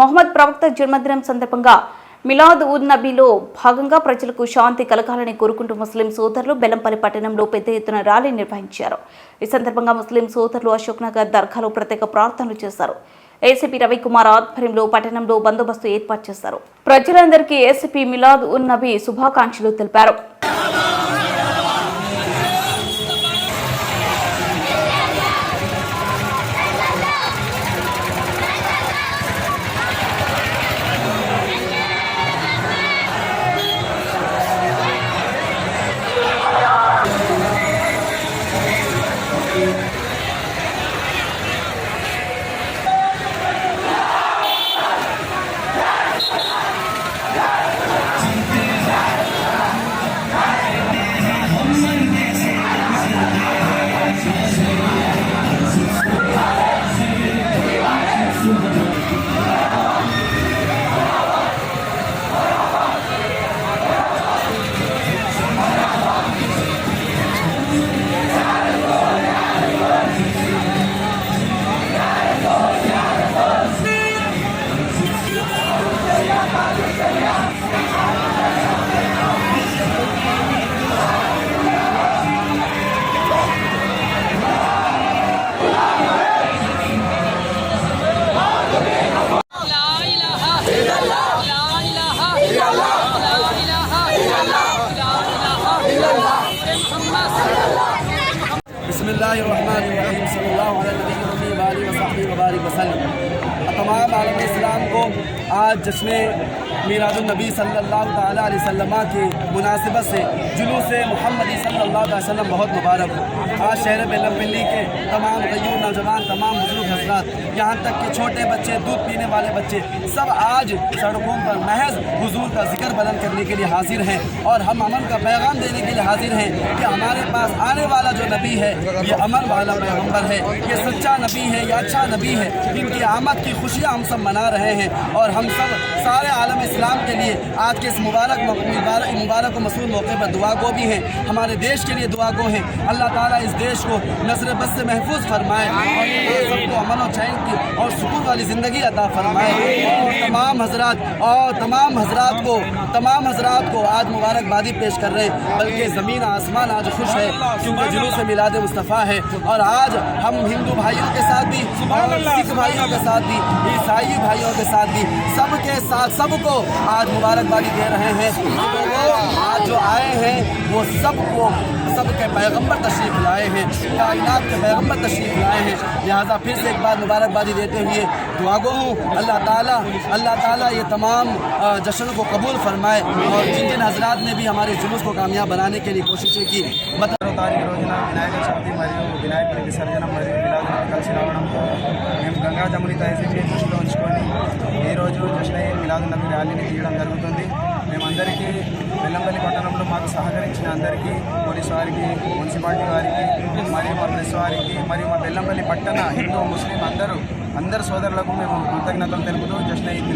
మొహమ్మద్ ప్రవక్త జన్మదినం సందర్భంగా మిలాద్ ఉన్ నబీలో భాగంగా ప్రజలకు శాంతి కలగాలని కోరుకుంటూ ముస్లిం సోదరులు బెల్లంపల్లి పట్టణంలో పెద్ద ఎత్తున ర్యాలీ నిర్వహించారు. ఈ సందర్భంగా ముస్లిం సోదరులు అశోక్ నగర్ దర్గాలో ప్రత్యేక ప్రార్థనలు చేశారు. ఏసీపీ రవికుమార్ ఆధ్వర్యంలో పట్టణంలో బందోబస్తు ఏర్పాటు చేశారు. ప్రజలందరికీ ఏసీపీ మిలాద్ ఉన్ నబీ శుభాకాంక్షలు తెలిపారు. بسم اللہ الرحمن الرحیم صلی اللہ علیہ نبی ربی وآلہ وصحبہ وبارک وسلم. تمام عالم اسلام کو آج جشن میلاد النبی صلی اللہ تعالیٰ علیہ وسلم کی مناسبت سے جلوس محمدی صلی اللہ علیہ وسلم بہت مبارک ہو۔ آج شہر بیلم پلی کے تمام غیور نوجوان، تمام بزرگ حضرات، یہاں تک کہ چھوٹے بچے، دودھ پینے والے بچے، سب آج سڑکوں پر محض حضور کا ذکر بلند کرنے کے لیے حاضر ہیں اور ہم امن کا پیغام دینے کے لیے حاضر ہیں کہ ہمارے پاس آنے والا جو نبی ہے، یہ امن والا پیغمبر ہے۔ یہ سچا نبی ہے، یہ اچھا نبی ہے۔ ان کی آمد کی خوشیاں ہم سب منا رہے ہیں اور ہم سب سارے عالم اسلام کے لیے آج کے اس مبارک مبارک مبارک و مسعود موقع پر دعا گو بھی ہیں ہمارے دیش کے لیے دعا گو ہیں اللہ تعالیٰ اس دیش کو نظر بس سے محفوظ فرمائے اور سب کو امن و چین کی اور سکون والی زندگی عطا فرمائے۔ اور تمام حضرات اور تمام حضرات کو تمام حضرات کو آج مبارکبادی پیش کر رہے ہیں بلکہ زمین آسمان آج خوش ہے، کیونکہ جلوس میلاد مصطفیٰ ہے۔ اور آج ہم ہندو بھائیوں کے ساتھ بھی اور سکھ بھائیوں کے ساتھ بھی، عیسائی بھائیوں کے ساتھ بھی، سب کے ساتھ سب کو آج مبارکبادی دے رہے ہیں وہ آج جو آئے ہیں وہ سب کو سب کے پیغمبر تشریف لائے ہیں کائنات کے پیغمبر تشریف لائے ہیں لہٰذا پھر سے ایک بار مبارکبادی دیتے ہوئے دعا گو ہوں اللہ تعالیٰ اللہ تعالیٰ یہ تمام آ، جشن کو قبول فرمائے اور جن جن حضرات نے بھی ہمارے جلوس کو کامیاب بنانے کے لیے کوششیں کی مطلب ఆరో తారీఖు రోజున వినాయక చవితి మరియు వినాయకుడి విసర్జన మరియు మిలాదుని కలిసి రావడంతో మేము గంగా జముని తహసీల్ని దృష్టిలో ఉంచుకొని ఈరోజు జశ్న ర్యాలీని తీయడం జరుగుతుంది. మేమందరికీ వెల్లంపల్లి పట్టణంలో మాకు సహకరించిన అందరికీ పోలీసు వారికి మున్సిపాలిటీ వారికి మరియు మా ప్రెస్ వారికి మరియు మా బెల్లంపల్లి పట్టణ హిందూ ముస్లిం అందరూ అందరు సోదరులకు మేము కృతజ్ఞతలు తెలుపుతూ జస్ట్ ఇది